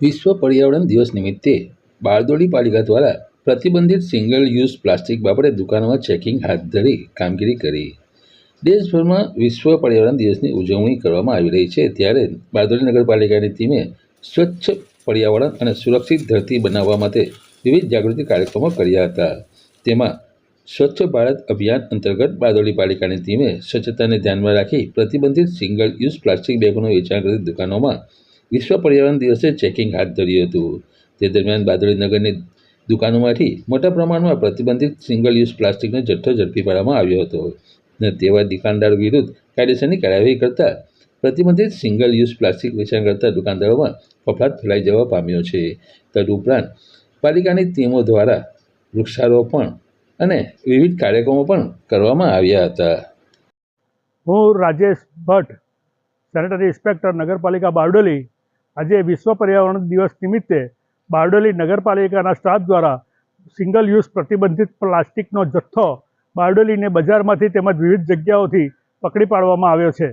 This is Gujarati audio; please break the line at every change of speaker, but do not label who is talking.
વિશ્વ પર્યાવરણ દિવસ નિમિત્તે બારડોલી પાલિકા દ્વારા પ્રતિબંધિત સિંગલ યુઝ પ્લાસ્ટિક બાબતે દુકાનોમાં ચેકિંગ હાથ ધરી કામગીરી કરી. દેશભરમાં વિશ્વ પર્યાવરણ દિવસની ઉજવણી કરવામાં આવી રહી છે. ત્યારે બારડોલી નગરપાલિકાની ટીમે સ્વચ્છ પર્યાવરણ અને સુરક્ષિત ધરતી બનાવવા માટે વિવિધ જાગૃતિ કાર્યક્રમો કર્યા હતા. તેમાં સ્વચ્છ ભારત અભિયાન અંતર્ગત બારડોલી પાલિકાની ટીમે સ્વચ્છતાને ધ્યાનમાં રાખી પ્રતિબંધિત સિંગલ યુઝ પ્લાસ્ટિક બેગોનું વેચાણ કરતી દુકાનોમાં વિશ્વ પર્યાવરણ દિવસે ચેકિંગ હાથ ધર્યું હતું. તે દરમિયાન બાદળીનગરની નગરની દુકાનોમાંથી મોટા પ્રમાણમાં પ્રતિબંધિત સિંગલ યુઝ પ્લાસ્ટિકનો જથ્થો ઝડપી પાડવામાં આવ્યો હતો અને તેવા દુકાનદાર વિરુદ્ધ કાયદેસરની કાર્યવાહી કરતા પ્રતિબંધિત સિંગલ યુઝ પ્લાસ્ટિક વેચાણ કરતા દુકાનદારોમાં ફફડાટ ફેલાઈ જવા પામ્યો છે. તદુપરાંત પાલિકાની ટીમો દ્વારા વૃક્ષારોપણ અને વિવિધ કાર્યક્રમો પણ કરવામાં આવ્યા હતા.
હું રાજેશ ભટ્ટ સેનેટરી ઇન્સ્પેક્ટર નગરપાલિકા બારડોલી. આજે વિશ્વ પર્યાવરણ દિવસ નિમિત્તે બારડોલી નગરપાલિકાના સ્ટાફ દ્વારા સિંગલ યુઝ પ્રતિબંધિત પ્લાસ્ટિકનો જથ્થો બારડોલીને બજારમાંથી તેમજ વિવિધ જગ્યાઓથી પકડી પાડવામાં આવ્યો છે.